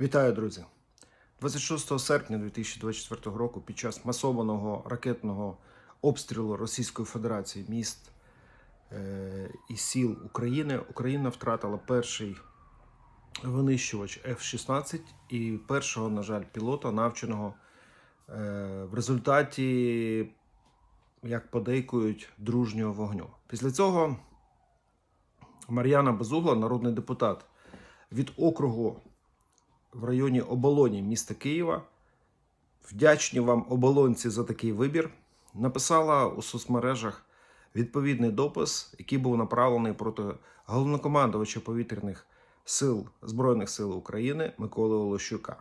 Вітаю, друзі! 26 серпня 2024 року під час масованого ракетного обстрілу Російської Федерації міст е, і сіл України Україна втратила перший винищувач F-16 і першого, на жаль, пілота, навченого е, в результаті, як подейкують, дружнього вогню. Після цього Мар'яна Безугла, народний депутат від округу в районі Оболоні міста Києва. Вдячні вам оболонці за такий вибір. Написала у соцмережах відповідний допис, який був направлений проти головнокомандувача повітряних сил Збройних сил України Миколи Олощука.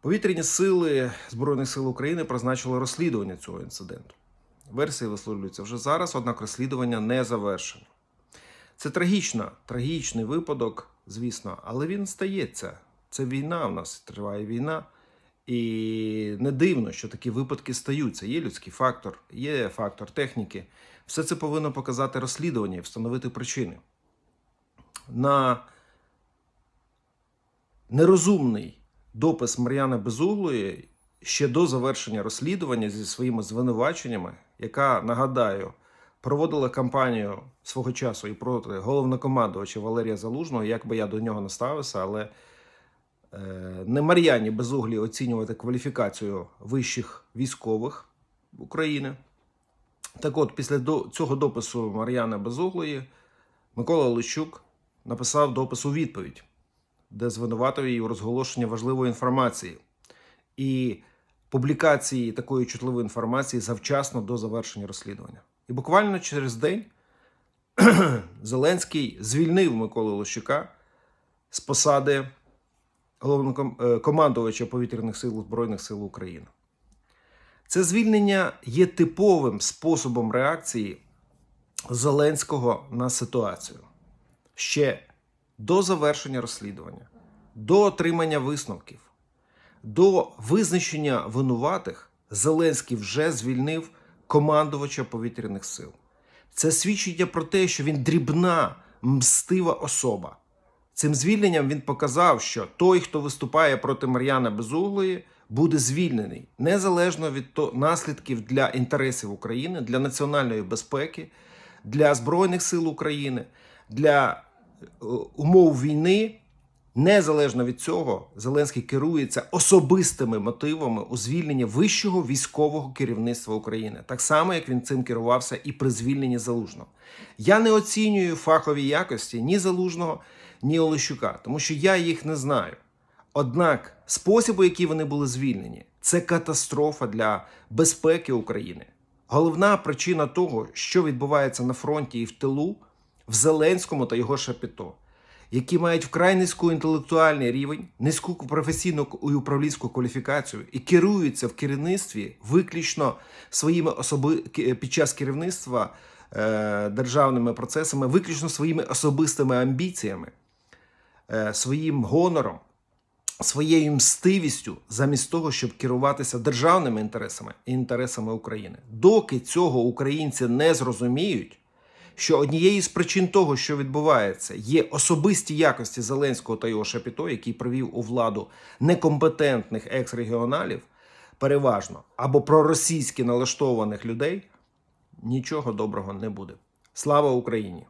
Повітряні сили Збройних сил України призначили розслідування цього інциденту. Версії висловлюються вже зараз, однак розслідування не завершено. Це трагічна, трагічний випадок, звісно, але він стається. Це війна в нас триває війна. І не дивно, що такі випадки стаються. Є людський фактор, є фактор техніки. Все це повинно показати розслідування і встановити причини. На нерозумний допис Мар'яни Безуглої ще до завершення розслідування зі своїми звинуваченнями, яка, нагадаю, проводила кампанію свого часу і проти головнокомандувача Валерія Залужного, як би я до нього не ставився, але е, не Мар'яні Безуглі оцінювати кваліфікацію вищих військових України. Так от, після цього допису Мар'яни Безуглої Микола Лищук написав допис у відповідь, де звинуватив її у розголошенні важливої інформації і публікації такої чутливої інформації завчасно до завершення розслідування. І буквально через день Зеленський звільнив Миколу Лощука з посади головнокомандувача повітряних сил Збройних сил України. Це звільнення є типовим способом реакції Зеленського на ситуацію. Ще до завершення розслідування, до отримання висновків, до визначення винуватих Зеленський вже звільнив командувача повітряних сил. Це свідчення про те, що він дрібна, мстива особа. Цим звільненням він показав, що той, хто виступає проти Мар'яна Безуглої, буде звільнений незалежно від наслідків для інтересів України, для національної безпеки, для Збройних сил України, для е, умов війни. Незалежно від цього, Зеленський керується особистими мотивами у звільненні вищого військового керівництва України, так само як він цим керувався і при звільненні Залужного. Я не оцінюю фахові якості ні Залужного, ні Олещука, тому що я їх не знаю. Однак спосіб, у який вони були звільнені, це катастрофа для безпеки України. Головна причина того, що відбувається на фронті і в тилу, в Зеленському та його шапіто які мають вкрай низьку інтелектуальний рівень, низьку професійну і управлінську кваліфікацію і керуються в керівництві виключно своїми особи під час керівництва е, державними процесами, виключно своїми особистими амбіціями, е, своїм гонором, своєю мстивістю, замість того, щоб керуватися державними інтересами і інтересами України. Доки цього українці не зрозуміють що однією з причин того, що відбувається, є особисті якості Зеленського та його шапіто, який привів у владу некомпетентних екс-регіоналів, переважно або проросійськи налаштованих людей, нічого доброго не буде. Слава Україні!